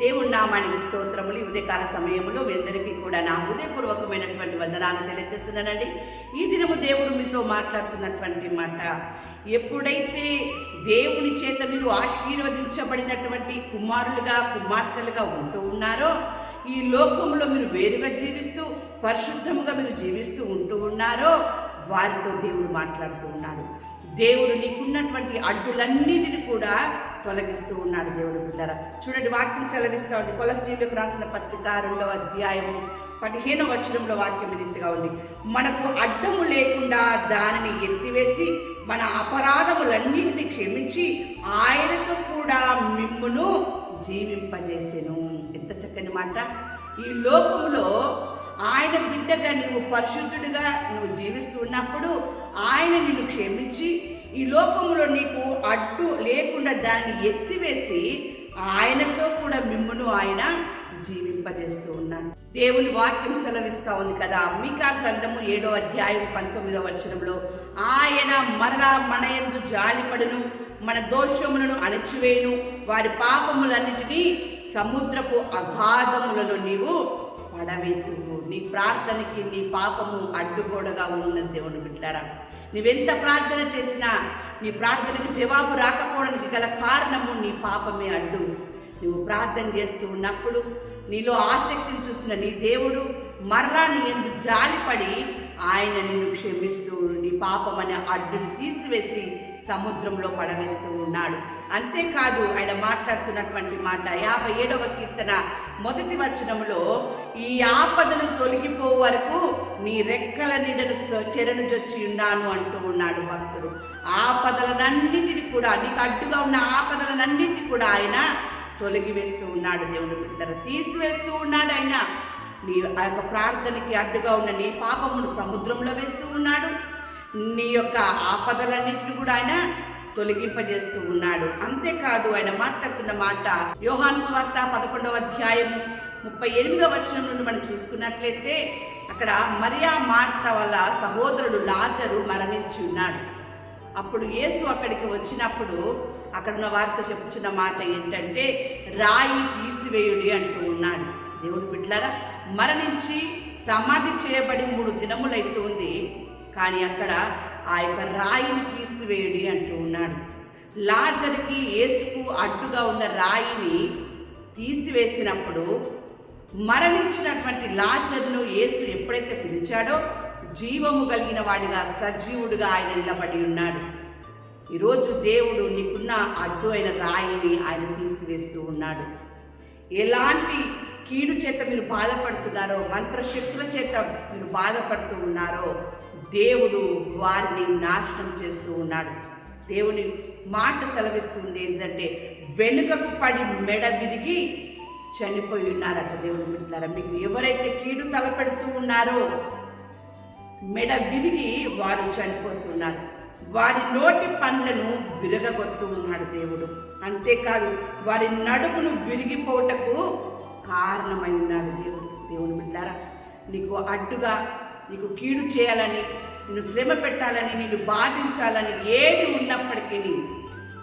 దేవుడు నామానికి స్తోత్రములు. ఈ ఉదయకాల సమయంలో మీ అందరికీ కూడా నా హృదయపూర్వకమైనటువంటి వందనాలు తెలియజేస్తున్నానండి. ఈ దినము దేవుడు మీతో మాట్లాడుతున్నటువంటి మాట ఎప్పుడైతే దేవుని చేత మీరు ఆశీర్వదించబడినటువంటి కుమారులుగా కుమార్తెలుగా ఉంటూ ఉన్నారో ఈ లోకంలో మీరు వేరుగా జీవిస్తూ పరిశుద్ధముగా మీరు జీవిస్తూ ఉంటూ ఉన్నారో వారితో దేవుడు మాట్లాడుతూ ఉన్నాడు. దేవుడు నీకున్నటువంటి అడ్డులన్నిటిని కూడా తొలగిస్తూ ఉన్నాడు దేవుడు బిడ్డరా. చూడండి వాక్యం సెలవిస్తూ ఉంది. కొలస్త్రీలకు రాసిన పత్రిక రెండవ అధ్యాయము పదిహేనవ వచనంలో వాక్యం ఇంతగా ఉంది. మనకు అడ్డము లేకుండా దానిని ఎత్తివేసి మన అపరాధములన్నింటిని క్షమించి ఆయనతో కూడా మిమ్మును జీవింపజేసెను. ఎంత చక్కని మాట. ఈ లోకంలో బిడ్డగా నువ్వు పరిశుద్ధుడిగా నువ్వు జీవిస్తూ ఉన్నప్పుడు ఆయన నిన్ను క్షమించి ఈ లోకంలో నీకు అడ్డు లేకుండా దాన్ని ఎత్తివేసి ఆయనతో కూడా మిమ్మును ఆయన జీవింపజేస్తూ ఉన్నాను దేవుని వాక్యం సెలవిస్తా ఉంది కదా. మికా గ్రంథము ఏడో అధ్యాయం పంతొమ్మిదవ వచనంలో ఆయన మరలా మన యందు జాలిపడును మన దోషములను అణచివేయును. వారి పాపములన్నిటినీ సముద్రపు అగాధములను నీవు పడవెత్తువు నీ ప్రార్థనకి నీ పాపము అడ్డుగోడగా ఉన్న దేవుని బిడ్డారా. నీవెంత ప్రార్థన చేసినా నీ ప్రార్థనకి జవాబు రాకపోవడానికి గల కారణము నీ పాపమే అడ్డు. నువ్వు ప్రార్థన చేస్తూ ఉన్నప్పుడు నీలో ఆసక్తిని చూసిన నీ దేవుడు మరలా నీ ఎందు జాలిపడి ఆయన నిన్ను క్షమిస్తూ నీ పాపమనే అడ్డుని తీసివేసి సముద్రంలో పడవేస్తూ ఉన్నాడు. అంతేకాదు ఆయన మాట్లాడుతున్నటువంటి మాట యాభై ఏడవ కీర్తన మొదటి వచనంలో ఈ ఆపదను తొలగిపో వరకు నీ రెక్కల నీడను స- చెరను జొచ్చి ఉన్నాను అంటూ ఉన్నాడు భక్తుడు. ఆపదలనన్నింటిని కూడా నీకు అడ్డుగా ఉన్న ఆపదలనన్నింటినీ కూడా ఆయన తొలగివేస్తూ ఉన్నాడు దేవుడు బిడ్డలు తీసివేస్తూ ఉన్నాడు ఆయన. నీ ఆ యొక్క ప్రార్థనకి అడ్డుగా ఉన్న నీ పాపమును సముద్రంలో వేస్తూ ఉన్నాడు. నీ యొక్క ఆపదలన్నింటిని కూడా ఆయన తొలగింపజేస్తూ ఉన్నాడు. అంతేకాదు ఆయన మాట్లాడుతున్న మాట యోహాను స్వార్త పదకొండవ అధ్యాయం ముప్పై ఎనిమిదవ వచనం నుండి మనం చూసుకున్నట్లయితే అక్కడ మరియా మార్త వల్ల సహోదరుడు లాజరు మరణించి ఉన్నాడు. అప్పుడు యేసు అక్కడికి వచ్చినప్పుడు అక్కడున్న వార్త వారితో చెప్పుచున్న మాట ఏంటంటే రాయి తీసివేయుడి అంటూ ఉన్నాడు. దేవుడు బిడ్డలారా మరణించి సమాధి చేయబడి మూడు దినములైతుంది. కానీ అక్కడ ఆ యొక్క రాయిని తీసివేయుడి అంటూ ఉన్నాడు. లాజర్కి యేసుకు అడ్డుగా ఉన్న రాయిని తీసివేసినప్పుడు మరణించినటువంటి లాజర్ను యేసు ఎప్పుడైతే పిలిచాడో జీవము కలిగిన వాడిగా సజీవుడిగా ఆయన నిలబడి ఉన్నాడు. ఈరోజు దేవుడు నీకున్న అడ్డు అయిన రాయిని ఆయన తీసివేస్తూ ఉన్నాడు. ఎలాంటి కీడు చేత మీరు బాధపడుతున్నారో మంత్రశక్తుల చేత మీరు బాధపడుతూ ఉన్నారో దేవుడు వారిని నాశనం చేస్తూ ఉన్నాడు. దేవుని మాట సెలవిస్తుంది ఏంటంటే వెనుకకు పడి మెడ విరిగి చనిపోయి ఉన్నారట దేవుని బిడ్డలారా. మీకు ఎవరైతే కీడు తలపెడుతూ ఉన్నారో మెడ విరిగి వారు చనిపోతున్నారు. వారి నోటి పండ్లను విరగగొడుతూ ఉన్నాడు దేవుడు. అంతేకాదు వారి నడుమును విరిగిపోటకు కారణమై ఉన్నాడు దేవుడు. దేవుని బిడ్డారా నీకు అడ్డుగా నీకు కీడు చేయాలని నిన్ను శ్రమ పెట్టాలని నిన్ను బాధించాలని ఏది ఉన్నప్పటికీ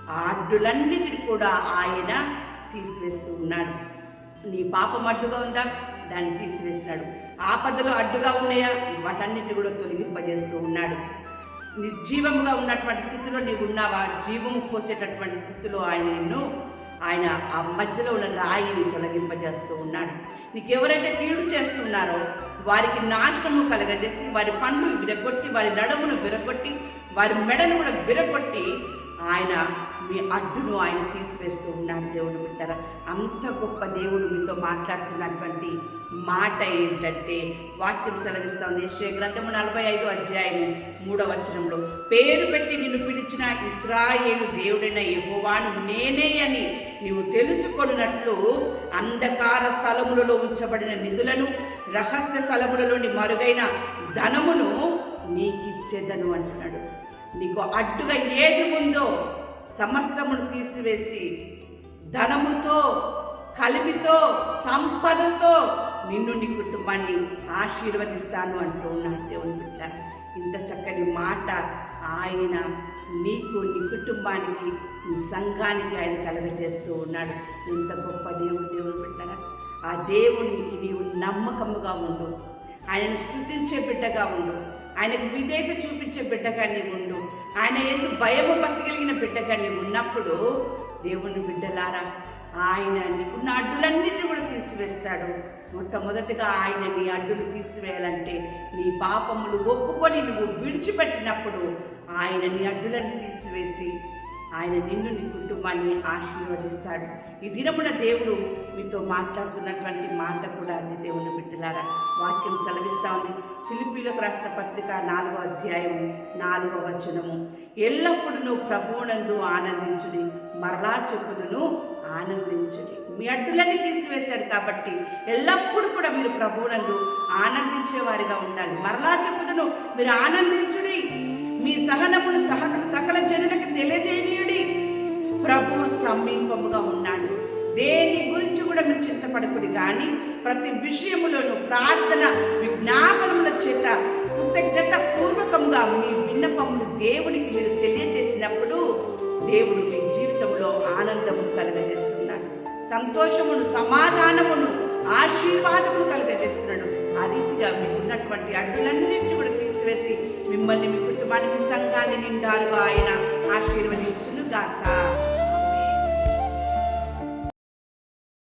ఆ అడ్డులన్నిటిని కూడా ఆయన తీసివేస్తూ ఉన్నాడు. నీ పాపం అడ్డుగా ఉందా? దాన్ని తీసివేస్తాడు ఆపదలు అడ్డుగా ఉన్నాయా? వాటన్నిటిని కూడా తొలగింపజేస్తూ ఉన్నాడు. నిర్జీవంగా ఉన్నటువంటి స్థితిలో నీవు ఉన్నావా జీవము పోసేటటువంటి స్థితిలో ఆయన నిన్ను ఆయన ఆ మధ్యలో ఉన్న రాయిని తొలగింపజేస్తూ ఉన్నాడు. నీకు ఎవరైతే కీడు చేస్తున్నారో వారికి నాశనము కలగజేసి వారి పండ్లు విరగొట్టి వారి నడుమును విరగొట్టి వారి మెడను కూడా విరగొట్టి ఆయన మీ అడ్డును ఆయన తీసివేస్తూ ఉన్నాడు దేవుడు బిడ్డరా. అంత గొప్ప దేవుడు మీతో మాట్లాడుతున్నటువంటి మాట ఏంటంటే వాక్యం సెలవిస్తుంది. యెషయా గ్రంథము నలభై ఐదు అధ్యాయము మూడవ వచనంలో పేరు పెట్టి నిన్ను పిలిచిన ఇస్రాయేలు దేవుడైన యెహోవాను నేనే అని నీవు తెలుసుకొనున్నట్లు అంధకార స్థలములలో ఉంచబడిన నిధులను రహస్య స్థలములలోని మరుగైన ధనమును నీకిచ్చేదను అంటున్నాడు. నీకు అడ్డుగా ఏది ఉందో సమస్తమును తీసివేసి ధనముతో కలిమితో సంపదతో నిన్ను నీ కుటుంబాన్ని ఆశీర్వదిస్తాను అంటూ ఉన్నాడు దేవుని బిడ్డ. ఇంత చక్కని మాట ఆయన నీకు నీ కుటుంబానికి నీ సంఘానికి ఆయన కలగజేస్తూ ఉన్నాడు. ఇంత గొప్ప దేవుడు దేవుడు బిడ్డ ఆ దేవునికి నీవు నమ్మకముగా ఉండు. ఆయనను స్థుతించే బిడ్డగా ఉండు. ఆయనకు విధేయత చూపించే బిడ్డగా నీవు ఉండు. ఆయన ఎందుకు భయము భక్తి కలిగిన బిడ్డగా నీవు ఉన్నప్పుడు దేవుని బిడ్డలారా ఆయన నీకున్న అడ్డులన్నిటిని కూడా తీసివేస్తాడు. మొట్టమొదటిగా ఆయన నీ అడ్డులు తీసివేయాలంటే నీ పాపములు ఒప్పుకొని నువ్వు విడిచిపెట్టినప్పుడు ఆయన నీ అడ్డులను తీసివేసి ఆయన నిన్ను నీ కుటుంబాన్ని ఆశీర్వదిస్తాడు. ఈ దినమున దేవుడు మీతో మాట్లాడుతున్నటువంటి మాట కూడా అది దేవుని బిడ్డలారా. వాక్యం సెలవిస్తా ఉంది. ఫిలిపీలకు రాసిన పత్రిక నాలుగో అధ్యాయం నాలుగో వచనము. ఎల్లప్పుడూ నువ్వు ప్రభువునందు ఆనందించుడి మరలా చెప్పుదును ఆనందించుడి. మీ అడ్డులన్నీ తీసివేశాడు కాబట్టి ఎల్లప్పుడూ కూడా మీరు ప్రభువునందు ఆనందించేవారిగా ఉండాలి. మరలా చెప్పుదును మీరు ఆనందించుడి. మీ సహనమును సహ సకల జనులకు తెలియజేయనీయుడి. ప్రభు సమీపముగా ఉన్నాడు. దేని గురించి కూడా మీరు చింతపడకుడి. కానీ ప్రతి విషయములోనూ ప్రార్థన విజ్ఞాపనముల చేత కృతజ్ఞత పూర్వకంగా మీ విన్నపములు దేవునికి మీరు తెలియజేసినప్పుడు దేవుడు మీ జీవితంలో ఆనందము కలగజేస్తున్నాడు. సంతోషమును సమాధానమును ఆశీర్వాదమును కలగజేస్తున్నాడు. ఆ రీతిగా మీకు ఉన్నటువంటి అడ్డులన్నింటినీ కూడా తీసివేసి మిమ్మల్ని మీ కుటుంబానికి సంఘాన్ని నిండారుగా ఆయన ఆశీర్వదించును గాక